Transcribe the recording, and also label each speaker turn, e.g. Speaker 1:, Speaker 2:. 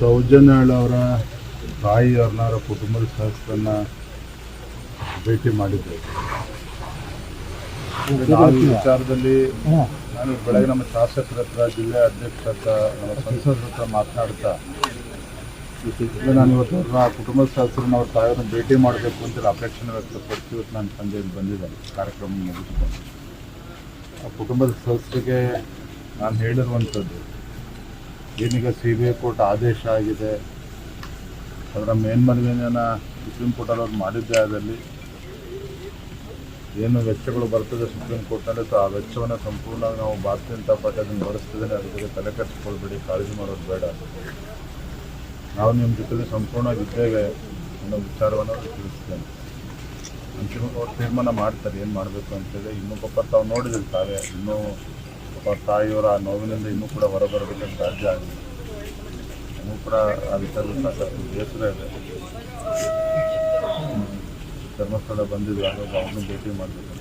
Speaker 1: ಸೌಜನ್ಯಾಳ್ ಅವರ ತಾಯಿಯವ್ರನ್ನ ಅವರ ಕುಟುಂಬದ ಸದಸ್ಯರನ್ನ ಭೇಟಿ ಮಾಡಿದ್ದೆ ನಾನು ವಿಚಾರದಲ್ಲಿ ನಾನು ಬೆಳಗ್ಗೆ ನಮ್ಮ ಶಾಸಕರ ಹತ್ರ ಜಿಲ್ಲೆ ಅಧ್ಯಕ್ಷರ ಹತ್ರ ನಮ್ಮ ಸಂಸದರ ಹತ್ರ ಮಾತನಾಡ್ತಾ ನಾನು ಇವತ್ತು ಅವ್ರನ್ನ ಕುಟುಂಬದ ಸದಸ್ಯರನ್ನ ಅವ್ರ ತಾಯಿಯವ್ರನ್ನ ಭೇಟಿ ಮಾಡಬೇಕು ಅಂತ ಅಪೇಕ್ಷೆ ವ್ಯಕ್ತಪಡಿಸಿ ಇವತ್ತು ನಾನು ಸಂಜೆ ಇಲ್ಲಿ ಬಂದಿದ್ದೇನೆ. ಕಾರ್ಯಕ್ರಮ ಮುಗಿಸ್ಕೊಂಡು ಆ ಕುಟುಂಬದ ಸದಸ್ಯರಿಗೆ ನಾನು ಹೇಳಿರುವಂಥದ್ದು ಏನೀಗ ಸಿ ಬಿ ಐ ಕೋರ್ಟ್ ಆದೇಶ ಆಗಿದೆ. ಅದರ ಮೇಲ್ಮನವಿಯನ್ನು ಸುಪ್ರೀಂ ಕೋರ್ಟಲ್ಲಿ ಅವ್ರು ಮಾಡಿದ್ದೆ ಅದರಲ್ಲಿ ಏನು ವೆಚ್ಚಗಳು ಬರ್ತದೆ ಸುಪ್ರೀಂ ಕೋರ್ಟ್ನಲ್ಲಿ ಆ ವೆಚ್ಚವನ್ನು ಸಂಪೂರ್ಣ ನಾವು ಭಾರತೀಯ ಜನತಾ ಪಾರ್ಟಿ ಅದನ್ನು ಬಳಸ್ತಿದ್ದೇನೆ ಅದ್ರ ಬಗ್ಗೆ ತಲೆ ಕಟ್ಟಿಸ್ಕೊಳ್ಬೇಡಿ ಕಾಳಜಿ ಮಾಡೋದು ಬೇಡ. ನಾವು ನಿಮ್ಮ ಜೊತೆಲಿ ಸಂಪೂರ್ಣವಾಗಿ ಇದ್ದೇವೆ ಅನ್ನೋ ವಿಚಾರವನ್ನು ತಿಳಿಸ್ತೇನೆ ಅಂತಿಮವಾಗಿ ಅವ್ರು ತೀರ್ಮಾನ ಮಾಡ್ತಾರೆ, ಏನು ಮಾಡಬೇಕು ಅಂತೇಳಿ ಇನ್ನೂ ಪಾಪ ತಾವು ನೋಡಿದ್ರು ತಾವೇ. ಇನ್ನೂ ಪಾಪ ತಾಯಿಯವರ ಆ ನೋವಿನಿಂದ ಇನ್ನೂ ಕೂಡ ಹೊರಬರೋದಕ್ಕೆ ಸಾಧ್ಯ ಆಗಿದೆ ಇನ್ನೂ ಕೂಡ ಆ ವಿಚಾರದಲ್ಲಿ ಸಾಕಷ್ಟು ಬೇಸರ ಇದೆ. ಧರ್ಮಸ್ಥಳ ಬಂದಿದ್ವಿ ಅವನು ಭೇಟಿ ಮಾಡಬೇಕು